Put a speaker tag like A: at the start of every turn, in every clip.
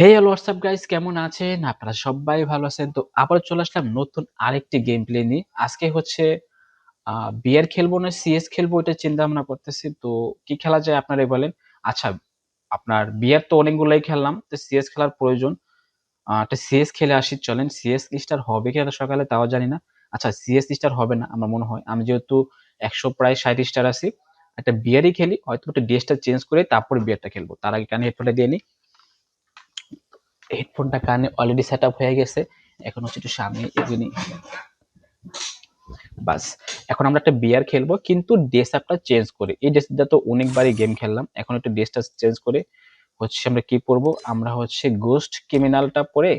A: হে hello WhatsApp guys কেমন আছেন? আপনারা সবাই ভালো আছেন? তো আবার চলে আসলাম নতুন আরেকটি গেম প্লে নিয়ে। আজকে হচ্ছে বিয়ার খেলব না সিএস খেলব, এটা চিন্তা ভাবনা করতেছি। তো কি খেলা যায় আপনারাই বলেন। আচ্ছা আপনার বিয়ার তো অনেকগুলাই খেললাম, তো সিএস খেলার প্রয়োজন। একটা সিএস খেলে আসি, চলেন। সিএস স্টার হবে কি এত সকালে তাও জানি না। আচ্ছা সিএস স্টার হবে না, আমার মনে হয়। আমি যেহেতু একশো প্রায় ষাট স্টার আছি, একটা বিয়ারই খেলি, হয়তো একটা ড্রেসটা চেঞ্জ করে তারপরে বিয়ারটা খেলব। তার আগে কানে হেডফোনটা দিয়ে নিই। হেডফোনটা কানে অলরেডি সেট আপ হয়ে গেছে। এখন হচ্ছে একটু সামনে এগিয়ে বাস, এখন আমরা একটা বিয়ার খেলব, কিন্তু ড্রেস আপটা চেঞ্জ করে। এই ড্রেসটা তো অনেকবারই গেম খেললাম, এখন একটু ড্রেসটা চেঞ্জ করে হচ্ছে আমরা কি করব? আমরা হচ্ছে গোস্ট ক্রিমিনালটা পরে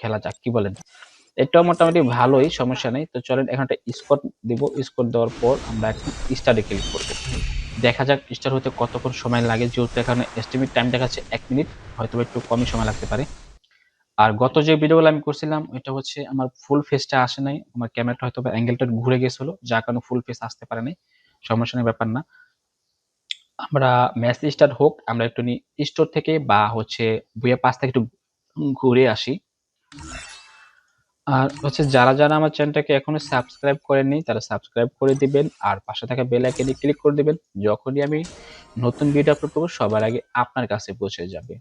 A: খেলা যাক, কি বলেন? এটাও মোটামুটি ভালোই সমস্যা নেই। তো চলেন এখন একটা স্কট দিব। স্কট দেওয়ার পর আমরা এখন স্টারে ক্লিক করব। দেখা যাক স্টার হতে কতক্ষণ সময় লাগে। যেহেতু এখানে এস্টিমেট টাইম দেখাচ্ছে এক মিনিট হয়তো একটু কমই সময় লাগতে পারে। আর গত যে ভিডিওগুলো আমি করছিলাম এটা হচ্ছে আমার ফুল ফেসটা আসে নাই। আমার ক্যামেরাটা হয়তো অ্যাঙ্গেলটা ঘুরে গেছিল যার কারণে ফুল ফেস আসতে পারে নাই। সমস্যা নেই ব্যাপার না। আমরা ম্যাচ স্টার্ট হোক আমরা একটু স্টোর থেকে বা হচ্ছে বইয়ের পাশ থেকে একটু ঘুরে আসি। আর হচ্ছে যারা যারা আমার চ্যানেলটাকে এখনও সাবস্ক্রাইব করেননি, তারা সাবস্ক্রাইব করে দিবেন আর পাশে থাকা বেল আইকনে ক্লিক করে দিবেন, যখনই আমি নতুন ভিডিও আপলোড করব, সবার আগে আপনার কাছে পৌঁছে যাবে।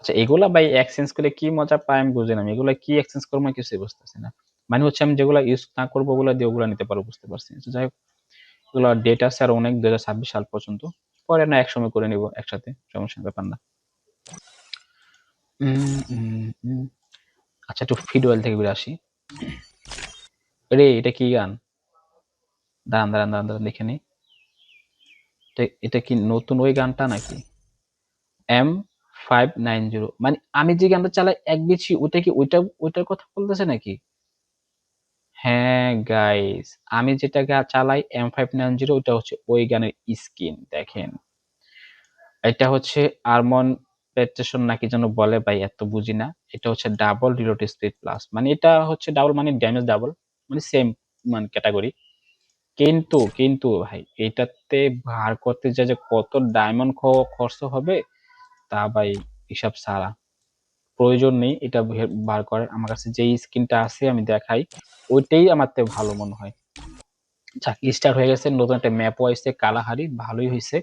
A: আচ্ছা এগুলা ভাই এক্সচেঞ্জ করে কি মজা পাই আমি বুঝি না এগুলা কি এক্সচেঞ্জ করব আমি কিছুই বুঝতেছি না। মানে হচ্ছে আমি যেগুলো ইউজ না করব, ওগুলো দিয়ে ওগুলো নিতে পারব, বুঝতে পারছি যাই হোক, এগুলো ডেট আছে আর অনেক দু হাজার ছাব্বিশ সাল পর্যন্ত, পরে না একসময় করে নিব একসাথে, সমস্যা ব্যাপার না। আচ্ছা একটু ফিড ফিডওয়েল থেকে বেরিয়ে আসি। রে, এটা কি গান? দাঁড়ান দাঁড়ান দাঁড়ান দাঁড়ান, দেখে নি। এটা- কি নতুন ওই গানটা নাকি? এম ফাইভ নাইন জিরো মানে আমি যে গানটা চালাই, এক বিছি, ওটা কি ওইটা, ওইটার কথা বলতেছে নাকি? হ্যাঁ গাইস আমি যেটা চালাই এম ফাইভ নাইন জিরো ওইটা হচ্ছে ওই গানের স্কিন দেখেন। এটা হচ্ছে আরমন পেট্রেশন নাকি যেন বলে ভাই এত বুঝি না, এটা হচ্ছে ডাবল রিলোড স্পিড প্লাস মানে এটা হচ্ছে ডাবল মানে ড্যামেজ ডাবল মানে সেম মানে ক্যাটাগরি কিন্তু কিন্তু ভাই, এটাতে বার করতে যা যে কত ডায়মন্ড খরচ হবে, তা ভাই হিসাব ছাড়া প্রয়োজন নেই এটা বার করার। আমার কাছে যেই স্কিনটা আছে আমি দেখাই, ওইটাই আমার থেকে ভালো মনে হয়। যাক স্টার হয়ে গেছে, নতুন একটা ম্যাপও আসছে, কালাহারি, ভালোই হয়েছে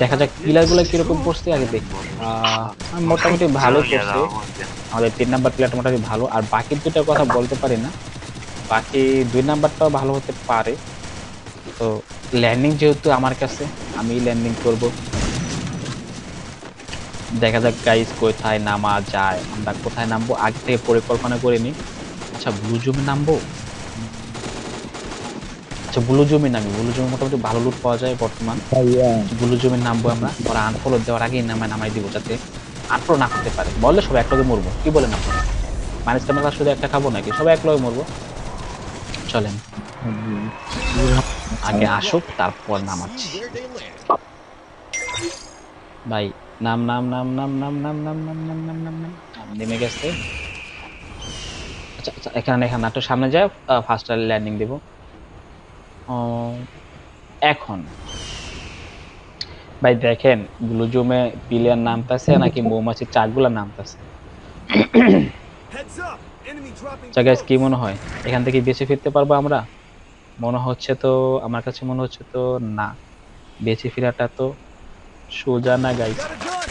A: দেখা যাক প্লেয়ারগুলো কীরকম পড়ছে, আগে দেখব মোটামুটি ভালো করছে আমাদের তিন নাম্বার প্লেয়ারটা মোটামুটি ভালো। আর বাকি দুটার কথা বলতে পারি না। বাকি দুই নাম্বারটাও ভালো হতে পারে। তো ল্যান্ডিং যেহেতু আমার কাছে, আমি ল্যান্ডিং করব। দেখা যাক গাইস কোথায় নামা যায়। আমরা কোথায় নামবো? আগে থেকে পরিকল্পনা করে নিই। আচ্ছা ব্লু জমে নামবো? আচ্ছা ব্লু জমি নামি ব্লু জমি মোটামুটি ভালো লুট পাওয়া যায় বর্তমান ব্লু জমির নামবো আমরা ওরা আনফলো দেওয়ার আগেই নামায় নামাই দিব যাতে আনফলো না করতে পারে বললে সবাই একলগে মরবো কি বলেন আপনারা মানুষ আমরা শুধু একটা খাব নাকি সবাই একলগে মরবো চলেন আগে আসুক তারপর নামাচ্ছি ভাই নাম নাম নাম নাম নাম নাম নাম নাম নাম নাম নাম নাম নাম নেমে গেছে আচ্ছা আচ্ছা এখানে এখানে একটু সামনে যায় ফার্স্ট ল্যান্ডিং দেব এখন? ভাই দেখেন ব্লু জমে প্লেয়ার নামতাছে নাকি মৌমাছির চাকগুলা নামতাছে?
B: Dropping.
A: আচ্ছা কি মনে হয়? এখান থেকে বেঁচে ফিরতে পারব আমরা? মনে হচ্ছে তো আমার কাছে মনে হচ্ছে তো না। বেঁচে ফেরাটা তো সোজা না গাইস
B: gun!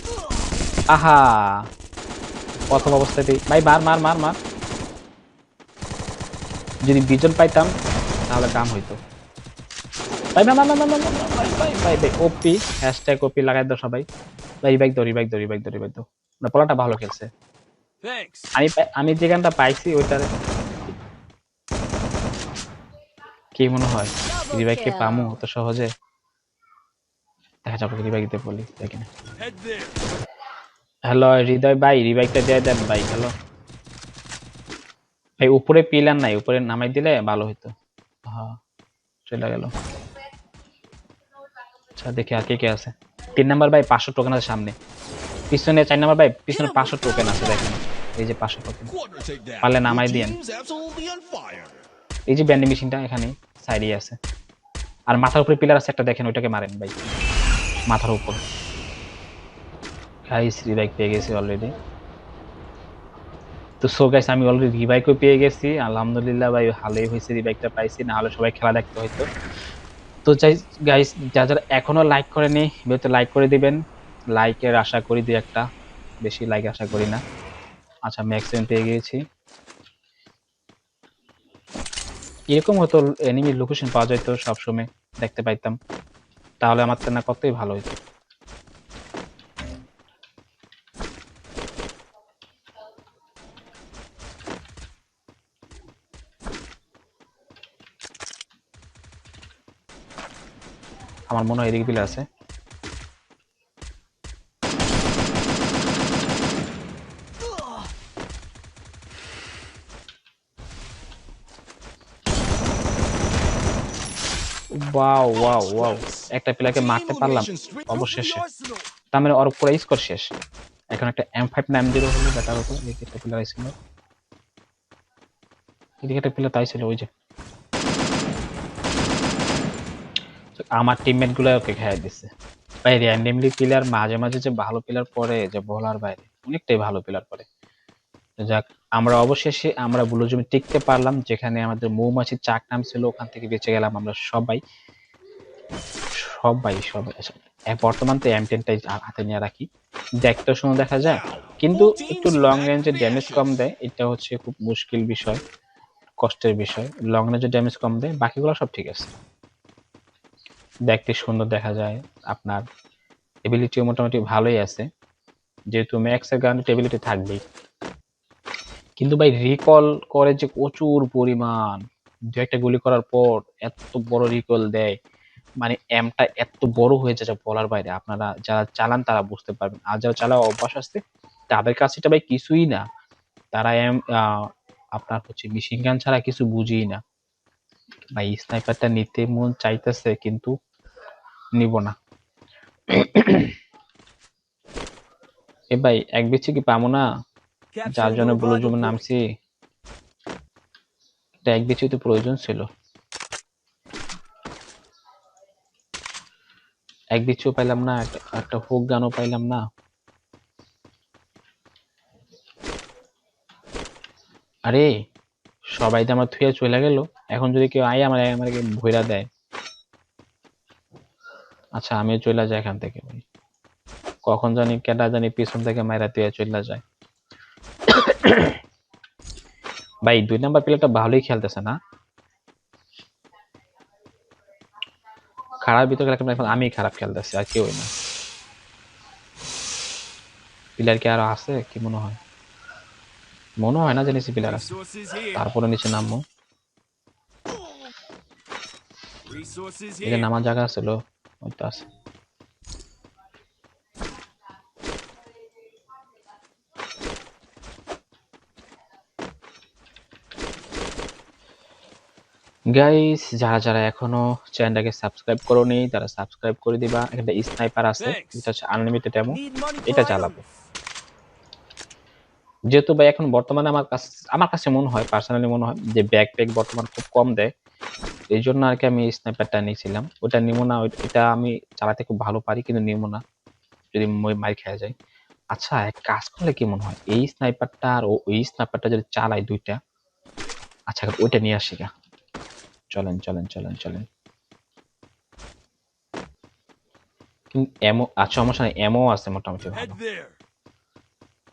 A: আহা! প্রথম অবস্থাতেই ভাই মার মার মার মার। যদি বিজন পাইতাম তাহলে কাম হইতো। ভাই না না না না না ভাই ভাই ভাই ভাই ওপি হ্যাশট্যাগ ওপি লাগাই দাও সবাই ভাই ব্যাগ দৌড়ি ব্যাগ দৌড়ি ব্যাগ দৌড়ি ব্যাগ দাও না পোলাটা ভালো খেলছে
B: থ্যাঙ্কস
A: আমি আমি যে গানটা পাইছি ওইটারে কি মনে হয় রিভাইকে পামু অত সহজে দেখা যাবে রিভাই দিতে বলি দেখি না হ্যালো হৃদয় ভাই রিভাইকটা দিয়ে দেন ভাই হ্যালো ভাই উপরে পিলার নাই উপরে নামাই দিলে ভালো হইতো হ্যাঁ চলে গেল আচ্ছা দেখি আর কে কে আছে। তিন নাম্বার ভাই পাঁচশো টোকেন আছে সামনে। পিছনে চার নাম্বার ভাই পিছনে পাঁচশো টোকেন আছে দেখেন। এই যে পাঁচশো টোকেন পারলে নামাই দিয়েন. এই যে ব্যান্ডিং মেশিনটা এখানে সাইডে আছে। আর মাথার উপরে পিলার আছে একটা দেখেন ওইটাকে মারেন ভাই। মাথার উপর। গাইস রিভাইভ পেয়ে গেছি অলরেডি তো সো গাইস আমি অলরেডি রিভাইভও পেয়ে গেছি। আলহামদুলিল্লাহ ভাই ভালোই হয়েছে রিভাইভটা পাইছি। না হলে সবাই খেলা দেখতে হয়তো। তো চাই গাইস যা যারা এখনও লাইক করেনি, ভিডিওতে লাইক করে দিবেন। লাইকের আশা করি দুই একটা, বেশি লাইক আশা করি না। আচ্ছা ম্যাক্সিমাম পেয়ে গিয়েছি। এরকম হতো এনিমির লোকেশন পাওয়া যেত সবসময়, দেখতে পাইতাম। তাহলে আমার তো না কতই ভালো হতো আমার মনে হয় এদিকে বিলে আছে। Wow wow wow. একটা প্লেয়ারকে মারতে পারলাম অবশেষে। তার মানে ওর পুরো স্কোর শেষ। এখন একটা এম ফাইভ নাইন জিরো হলে বেটার হতো। এদিকে একটা প্লেয়ার এদিকে একটা প্লেয়ার তাই ছিল ওই যে। আমার টিমমেটগুলো ওকে খেয়ে দিচ্ছে ভাই র্যান্ডমলি প্লেয়ার মাঝে মাঝে যে ভালো প্লেয়ার পড়ে, যে বলার বাইরে অনেকটাই ভালো প্লেয়ার পড়ে। যাক, আমরা অবশেষে আমরা বুলো জমি টিকতে পারলাম, যেখানে আমাদের মৌমাছির চাক নাম ছিল, ওখান থেকে বেঁচে গেলাম আমরা সবাই। সবাই সবাই বর্তমান তো এম টেনটাই হাতে নিয়ে রাখি। দেখতে সুন্দর দেখা যায়, কিন্তু একটু লং রেঞ্জে ড্যামেজ কম দেয়, এটা হচ্ছে খুব মুশকিল বিষয়, কষ্টের বিষয়। লং রেঞ্জে ড্যামেজ কম দেয়, বাকিগুলো সব ঠিক আছে। দেখতে সুন্দর দেখা যায়। আপনার এবিলিটিও মোটামুটি ভালোই আছে। যেহেতু ম্যাক্সের গানের এবিলিটি থাকবেই। কিন্তু ভাই রিকল করে যে প্রচুর পরিমাণ, দু একটা গুলি করার পর এত বড় রিকল দেয়। মানে এমটা এত বড় হয়ে যায় বলার বাইরে। আপনারা যারা চালান তারা বুঝতে পারবেন। আর যারা চালাও অভ্যাস আসতে তাদের কাছে এটা ভাই কিছুই না। তারা এম আপনার হচ্ছে মেশিন গান ছাড়া কিছু বুঝেই না। ভাই স্নাইপারটা নিতে মন চাইতেছে কিন্তু নিব না। এ ভাই এক বিচ্ছে কি পাবো না? যার জন্য ব্লু জুমে নামছি। এটা এক বিচি তো প্রয়োজন ছিল। এক বিচিও পাইলাম না একটা একটা হুক গানও পাইলাম না। আরে সবাই তো আমার থুয়ে চলে গেল। এখন যদি কেউ আয় আমার আমাকে ভইরা দেয়। আচ্ছা আমিও চলে যাই এখান থেকে। কখন জানি কেটা জানি পিছন থেকে মাইরা তুই চলে যায়। ভাই, দুই নাম্বার প্লেয়ারটা ভালোই খেলতেছে না? খারাপ ভিতরে এখন আমি খারাপ খেলতেছি, আর কেউ না। প্লেয়ার কি আরও আছে? কি মনে হয়? মনে হয় না যে নিচে প্লেয়ার আছে। তারপরে নিচে নামবো। এখানে নামার জায়গা ছিল ওই তো আছে। গাইস যারা যারা এখনও চ্যানেলটাকে সাবস্ক্রাইব করোনি তারা সাবস্ক্রাইব করে দিবা। একটা স্নাইপার আছে. এটা হচ্ছে আনলিমিটেড এমন এটা চালাবো যেহেতু ভাই এখন বর্তমানে আমার কাছে আমার কাছে মনে হয় পার্সোনালি মনে হয় যে ব্যাকপ্যাক বর্তমান খুব কম দেয়। এই জন্য আর কি আমি স্নাইপারটা নিয়েছিলাম। ওটা নিবো না এটা আমি চালাতে খুব ভালো পারি কিন্তু নিবো না যদি মই মার খেয়ে যায় আচ্ছা এক কাজ করলে কি মনে হয়? এই স্নাইপারটা আর ওই স্নাইপারটা যদি চালাই দুইটা আচ্ছা ওইটা নিয়ে আসি গা। চলেন চলেন চলেন চলেন। কিন্তু এমও আচ্ছা সমস্যা নেই এমও আছে মোটামুটি ভালো।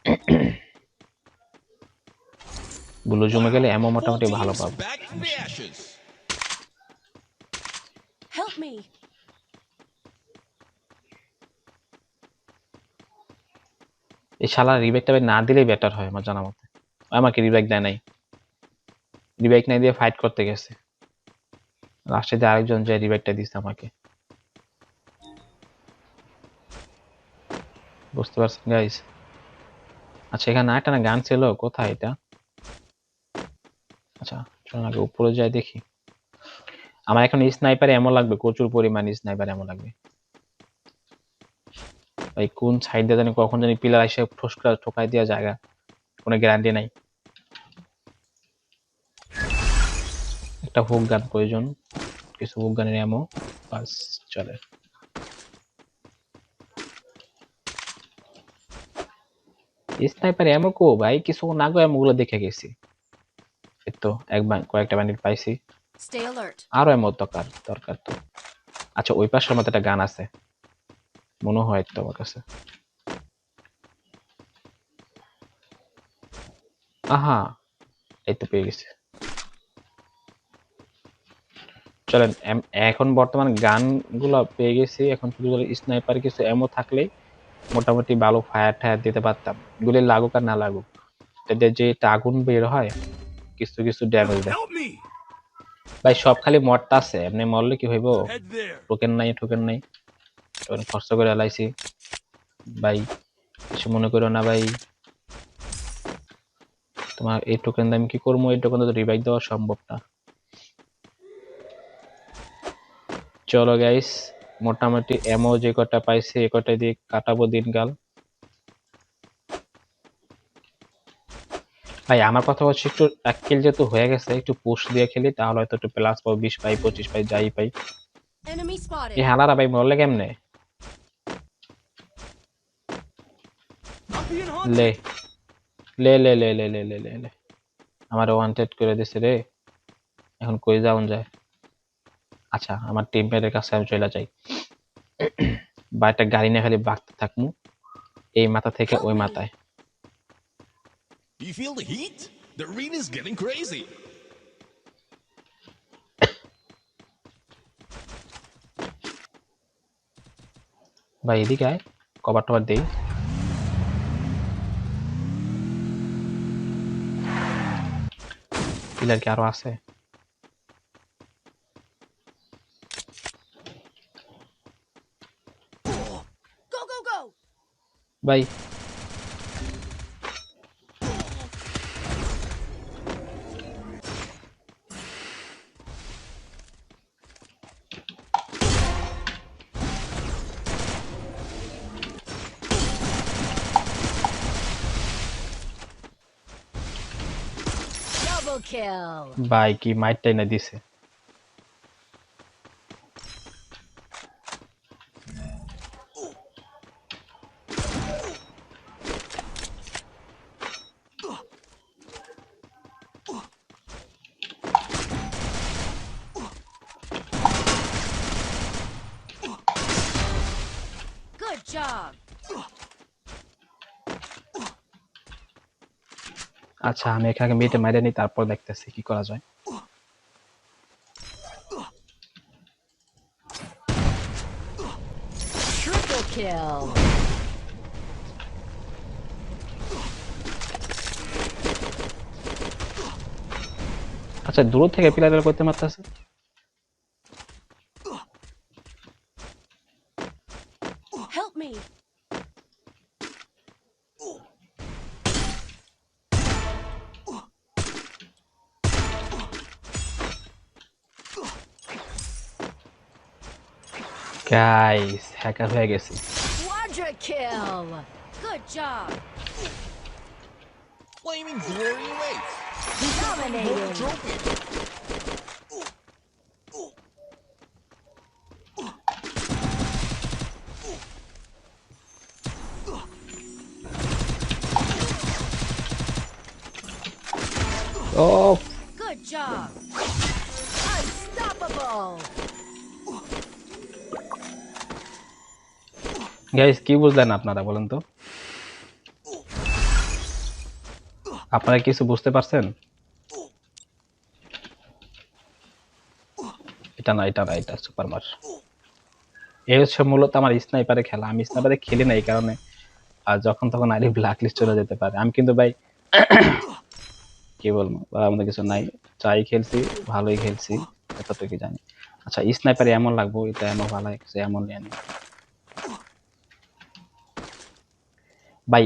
A: ব্লু জমে গেলে এমন মোটামুটি ভালো পাবো.
C: Help me.
A: এই শালা রিবেকটা না দিলেই বেটার হয় আমার জানা মতে। আমাকে রিবেক দেয় নাই। রিবেক নাই দিয়ে ফাইট করতে গেছে। লাস্টে দিয়ে আরেকজন যে রিবেকটা দিচ্ছে আমাকে। বুঝতে পারছেন গাইস আচ্ছা এখানে একটা না গান ছিল। কোথায় এটা? আচ্ছা চলুন আগে উপরে যাই দেখি। আমার এখন স্নাইপার এমন লাগবে, প্রচুর পরিমাণ স্নাইপার এমন লাগবে। ভাই, কোন সাইড জানি, কখন জানি পিলার এসে ঠোসকা ঠোকাই দেওয়া জায়গা, কোনো গ্যারান্টি নাই। একটা হুক গান প্রয়োজন। কিছু হুক গানের এমো বাস, চলে। স্নাইপার এমো কো ভাই? কিছু না গো এমোগুলো দেখে গেছি। তো এক বান- কয়েকটা বান্ডিল পাইছি. আরও এমন দরকার দরকার তো। আচ্ছা ওই পাশের মতো একটা গান আছে। মনে হয় তো আমার কাছে। আহা এই তো পেয়ে গেছে। চলেন এখন বর্তমান গানগুলো পেয়ে গেছি। এখন শুধু স্নাইপার কিছু এমও থাকলেই মোটামুটি ভালো ফায়ার টায়ার দিতে পারতাম। গুলি লাগুক আর না লাগুক। এতে যে একটা আগুন বের হয় কিছু কিছু ড্যামেজ দেয়। ভাই সব খালি মরতা আছে। এমনি মরলে কি হইব? টোকেন নাই টোকেন নাই। টোকেন খরচ করে এলাইছি ভাই কিছু মনে করো না ভাই। তোমার এই টোকেন দিয়ে আমি কি করব? এই টোকেন তো রিভাইভ দেওয়া সম্ভব না। চলো গাইস মোটামুটি এমও যে কটা পাইছি এ কটা দিয়ে কাটাবো দিনকাল। ভাই আমার কথা হচ্ছে একটু এক কিল যেহেতু হয়ে গেছে একটু পুশ দিয়ে খেলি তাহলে হয়তো একটু প্লাস পাবো বিশ পাই পঁচিশ পাই যাই পাই. এই হালারা ভাই মরলে কেমনে. লে লে লে লে লে লে লে লে লে। আমার ওয়ান্টেড করে দিছে রে। এখন কই যাওন যায়? আচ্ছা আমার টিমমেটের কাছে আমি চলে যাই। বা একটা গাড়ি নিয়ে খালি বাঁকতে থাকমু। এই মাথা থেকে ওই মাথায়।
C: You feel the heat? The arena's getting crazy.
A: ভাই এদিকে আয় কভার টভার দেই পিলার কি আরো আছে
D: Go, go, go.
A: ভাই
D: Kill.
A: ভাই কি মাইরটাই না দিছে
D: Good job.
A: আচ্ছা আমি এখানে মেয়েটা মাইরে নিই তারপর দেখতেছি কি করা যায়
D: kill.
A: আচ্ছা দূর থেকে পিলার করতে মারতেছে গাইস হ্যাকার হয়ে গেছি
D: Quadra kill. Good job.
C: Flaming glory awaits.
D: Dominating.
C: Trophy.
A: guys কি বুঝলেন আপনারা বলেন তো? আপনারা কিছু বুঝতে পারছেন? এটা না এটা না, এটা সুপার মার। এই হচ্ছে মূলত আমার স্নাইপারে খেলা। আমি স্নাইপারে খেলি না এই কারণে। আর যখন তখন আইডি ব্ল্যাক লিস্ট চলে যেতে পারে। আমি কিন্তু ভাই কি বলব? আমাদের কিছু নাই। চাই খেলছি, ভালোই খেলছি এতটুকু জানি। আচ্ছা স্নাইপারে এমন লাগবো, এটা এমন ভালো এমন নিয়ে ভাই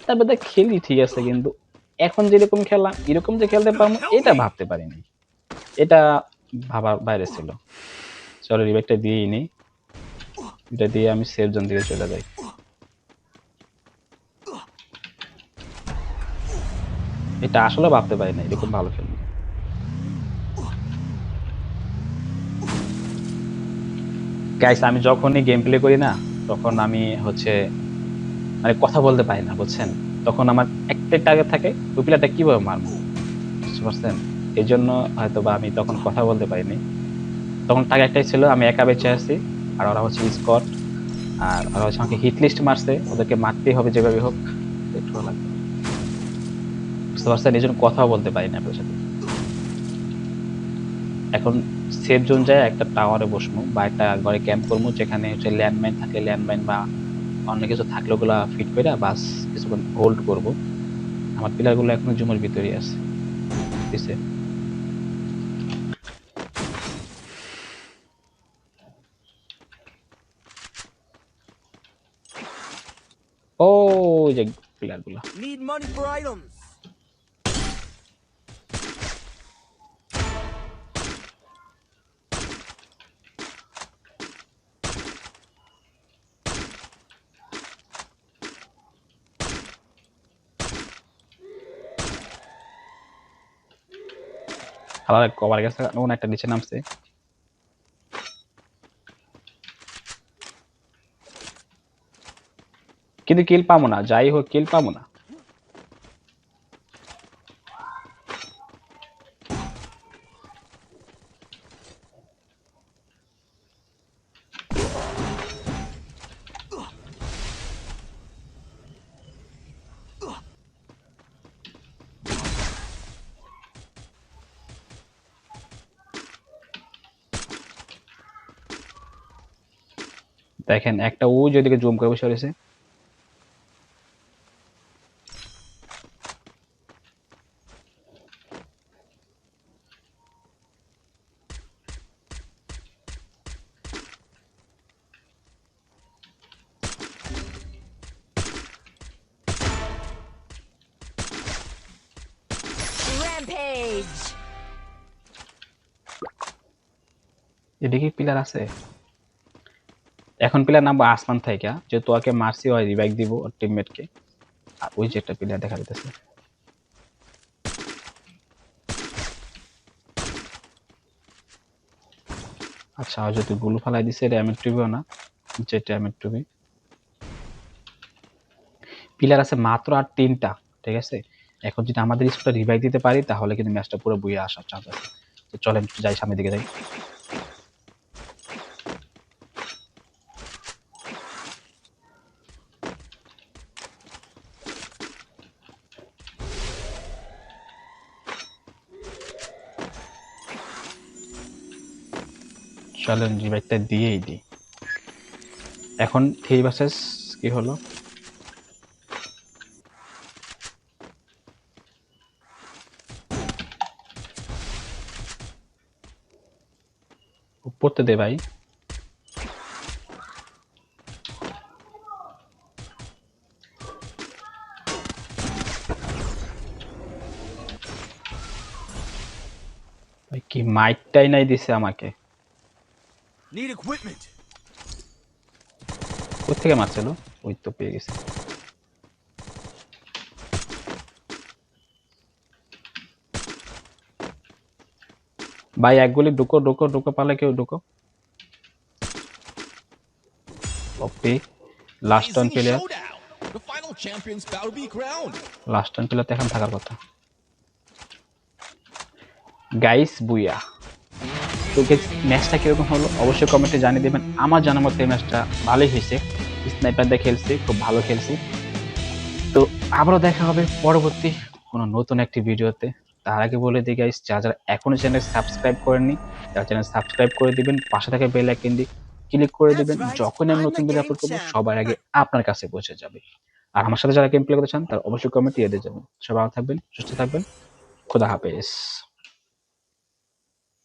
A: স্নাইপারে খেলি ঠিক আছে, কিন্তু এখন যেরকম খেললাম, এরকম যে খেলতে পারব, এটা ভাবতে পারিনি। এটা ভাবার বাইরে ছিল। চলো রিবেকটা দিয়েই নেই। এটা দিয়ে আমি সেফ জোন দিকে চলে যাই। এটা আসলে ভাবতে পারি না, এরকম ভালো খেলব। গাইস আমি যখনই গেম প্লে করি না, তখন আমি হচ্ছে মানে কথা বলতে পারি না, বুঝছেন? তখন আমার একটাই টার্গেট থাকে, ওই প্লেয়ারটা কীভাবে মারবো? বুঝতে পারছেন? এই জন্য হয়তো বা আমি তখন কথা বলতে পারিনি। তখন টার্গেট একটাই ছিল, আমি একা বেঁচে আছি, আর ওরা হচ্ছে স্কট আর ওরা হচ্ছে আমাকে হিট লিস্ট মারছে, ওদেরকে মারতেই হবে যেভাবে হোক, একটু লাগবে। বুঝতে পারছেন? এই জন্য কথাও বলতে পারি না আপনার সাথে। এখন সেফ জোন যায়, একটা টাওয়ারে বসবো বা একটা ঘরে ক্যাম্প করব যেখানে হচ্ছে ল্যান্ডমাইন থাকে ল্যান্ডমাইন বা অন্য কিছু থাকলে ওগুলো ফিট করে বাস কিছুক্ষণ হোল্ড করব। আমার পিলারগুলো এখনও জুমের ভিতরেই আছে। দিছে। ও যে পিলারগুলো
B: Need money for items.
A: আলাদা কভার গেছে ওখানে একটা নিচে নামছে। কিন্তু কিল পাবো না, যাই হোক কিল পাবো না। দেখেন একটা ও যেদিকে জুম করে বসে রয়েছে
D: Rampage.
A: এদিকে পিলার আছে এখন পিলার নামবো আসমান থেকে যেহেতু ওকে মারছি হয় রিভাইভ দিব ওর টিমমেটকে আর ওই যে একটা পিলার দেখা যেতেছে আচ্ছা যদি গুলো ফালাই দিছে, এটা এমএর টুবিও না যেটা এমএর টুবি। পিলার আছে মাত্র আর তিনটা, ঠিক আছে? এখন যদি আমাদের স্কোরটা রিভাইভ দিতে পারি, তাহলে কিন্তু ম্যাচটা পুরো বুয়ে আসার চান্স আছে। চলেন যাই সামনের দিকে যাই। চলেন রিভাইভটা দিয়েই দিই। এখন থ্রি ভার্সেস কি হলো? পড়তে দে ভাই। কি মাইকটাই নাই দিছে আমাকে।
B: Need equipment.
A: কোথেকে মারছিল ওই তো পেয়ে গেছে। ভাই এক গুলি ঢুকো ঢুকো ঢুকো পালে কেউ ঢুকো। Okay last
C: Amazing
A: player. Last player তো এখন থাকার কথা। Guys booyah. তো ম্যাচটা কীরকম হলো? অবশ্যই কমেন্টে জানিয়ে দেবেন। আমার জানার মতো ম্যাচটা ভালোই হয়েছে। স্নাইপার দিয়ে খেলছি, খুব ভালো খেলছি। তো আবারও দেখা হবে পরবর্তী কোনো নতুন একটি ভিডিওতে। তার আগে বলে দিই গাইস যারা যারা এখনও চ্যানেল সাবস্ক্রাইব করেননি, তারা চ্যানেল সাবস্ক্রাইব করে দিবেন। পাশে থাকা বেল আইকন দিয়ে ক্লিক করে দিবেন। যখন আমি নতুন ভিডিও আপলোড করব, সবার আগে আপনার কাছে পৌঁছে যাবে। আর আমার সাথে যারা গেম প্লে করতে চান, তারা অবশ্যই কমেন্ট দিয়ে দিয়ে যাবেন সবাই থাকবেন, সুস্থ থাকবেন। খোদা হাফেজ।